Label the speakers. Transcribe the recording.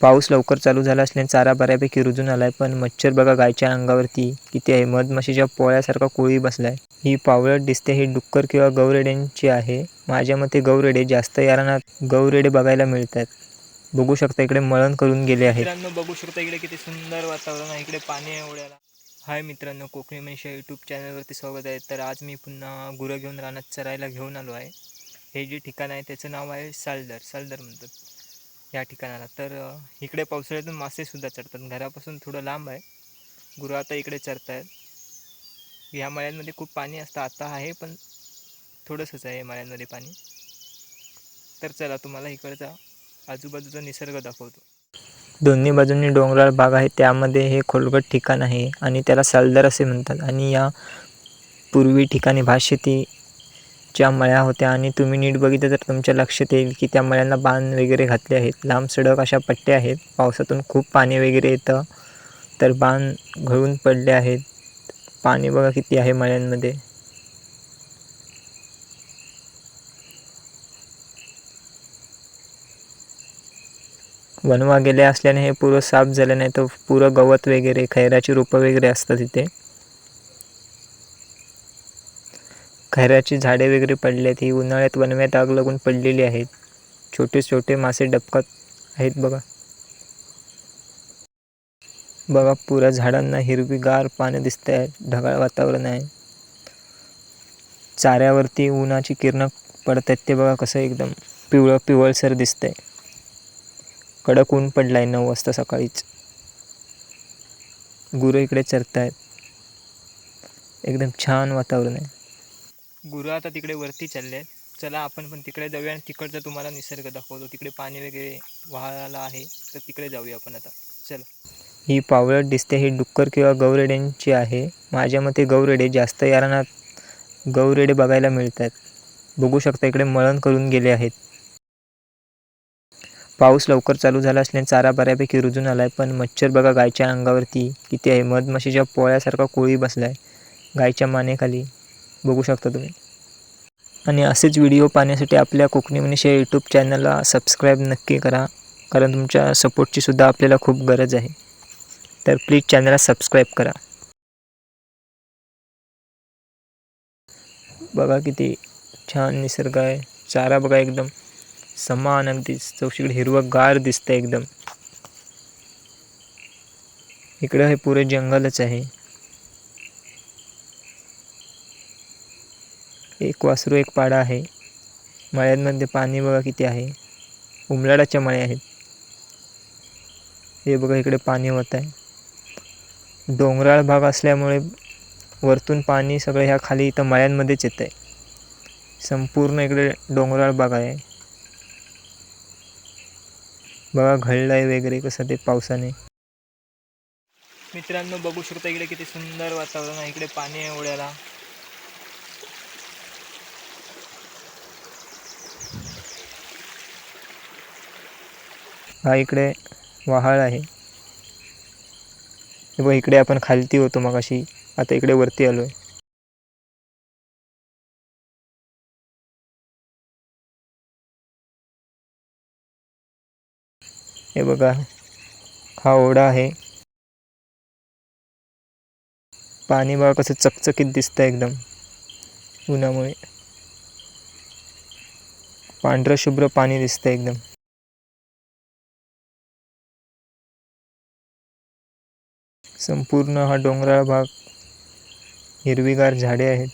Speaker 1: पाऊस लवकर चालू झाला असल्याने चारा बऱ्यापैकी रुजून आलाय पण मच्छर बघा गायच्या अंगावरती किती आहे. मधमाशीच्या पोळ्यासारखा कोळी बसलाय. ही पावळट दिसते ही डुक्कर किंवा गौरेड्यांची आहे. माझ्या मते गौरेडे जास्त यारांना गौरेडे बघायला मिळतात. बघू शकता इकडे मळण करून गेले आहे मित्रांनो बघू शकता इकडे किती सुंदर वातावरण आहे. इकडे पाणी आहे ओढ्याला. हाय मित्रांनो कोकणी मनीषा यूट्यूब चॅनलवरती स्वागत आहे. तर आज मी पुन्हा गुरं घेऊन रानात चरायला घेऊन आलो आहे. हे जे ठिकाण आहे त्याचं नाव आहे सालदर. सालदर म्हणतात. या ठिकाणाला. तर इकडे पावसाळ्यातून मासेसुद्धा चढतात. घरापासून थोडं लांब आहे. गुरु आता इकडे चढत आहेत या मळ्यांमध्ये खूप पाणी असतं. आता आहे पण थोडंसंच आहे मळ्यांमध्ये पाणी. तर चला तुम्हाला इकडचा आजूबाजूचा निसर्ग दाखवतो. दोन्ही बाजूंनी डोंगराळ भाग आहे. त्यामध्ये हे खोलगट ठिकाण आहे आणि त्याला सालदार असे म्हणतात. आणि या पूर्वी ठिकाणी ज्या मळ्या होत्या आणि तुम्ही नीट बघितलं तर तुमच्या लक्षात येईल की त्या मळ्यांना बांध वगैरे घातले आहेत. लांब सडक अशा पट्ट्या आहेत. पावसातून खूप पाणी वगैरे येतं. तर बांध घळून पडले आहेत. पाणी बघा किती आहे मळ्यांमध्ये. वनवा गेले असल्याने हे पुरं साफ झालं नाही तर पुरं गवत वगैरे खैराची रोपं वगैरे असतात इथे. घराची झाडे वगैरे पडली आहेत ही उन्हाळ्यात वनव्यात आग लागून पडलेली आहेत. छोटे छोटे मासे डबकात आहेत बघा. बघा पुऱ्या झाडांना हिरवीगार पानं दिसत आहेत ढगाळ वातावरण आहे. चाऱ्यावरती उन्हाची किरणं पडत आहेत ते बघा कसं एकदम पिवळं पिवळसर दिसतंय. कडक ऊन पडलाय नऊ वाजता सकाळीच. गुरं इकडे चरतायत. एकदम छान वातावरण आहे. गुरु आता तिकडे वरती चालले आहेत. चला आपण पण तिकडे जाऊया आणि तिकडचा तुम्हाला निसर्ग दाखवतो. तिकडे पाणी वगैरे वाहायला आहे तर तिकडे जाऊया आपण आता. चला. ही पावळट दिसते ही डुक्कर किंवा गौरेड्यांची आहे. माझ्या मते गौरेडे जास्त यारांना गौरेडे बघायला मिळतात. बघू शकता इकडे मळण करून गेले आहेत. पाऊस लवकर चालू झाला असल्याने चारा बऱ्यापैकी रुजून आला आहे पण मच्छर बघा गायच्या अंगावरती किती आहे. मधमाशीच्या पोळ्यासारखा कोळी आहे गायच्या मानेखाली बघू शकता तुम्ही. आणि असेच व्हिडिओ पाहण्यासाठी आपल्या कोकणी मनीषा यूट्यूब चॅनलला सबस्क्राईब नक्की करा. कारण तुमच्या सपोर्टची सुद्धा आपल्याला खूप गरज आहे. तर प्लीज चॅनलला सबस्क्राईब करा. बघा किती छान निसर्ग आहे. चारा बघा एकदम. समान अगदी. चौशीकडे हिरवं गार दिसतं एकदम. इकडं हे पुरे जंगलच आहे. एक वासरू एक पाडा आहे. मळ्यांमध्ये पाणी बघा किती आहे. उमलाडाच्या मळे आहेत. हे बघा इकडे पाणी होत आहे. डोंगराळ भाग असल्यामुळे वरतून पाणी सगळं ह्या खाली इथं मळ्यांमध्येच येत आहे. संपूर्ण इकडे डोंगराळ भाग आहे. बघा घडलं आहे वगैरे कसं ते पावसाने. मित्रांनो बघू शकता इकडे किती सुंदर वातावरण आहे. इकडे पाणी आहे ओढ्याला. हा इकडे वहाळ आहे. बघ इकडे आपण खालती होतो मग अशी आता इकडे वरती आलोय. हे बघा हा ओढा आहे. पाणी बघा कसं चकचकीत दिसतं एकदम उन्हामुळे. पांढरं शुभ्र पाणी दिसतंय एकदम. संपूर्ण हा डोंगराळ भाग हिरवीगार झाडे आहेत.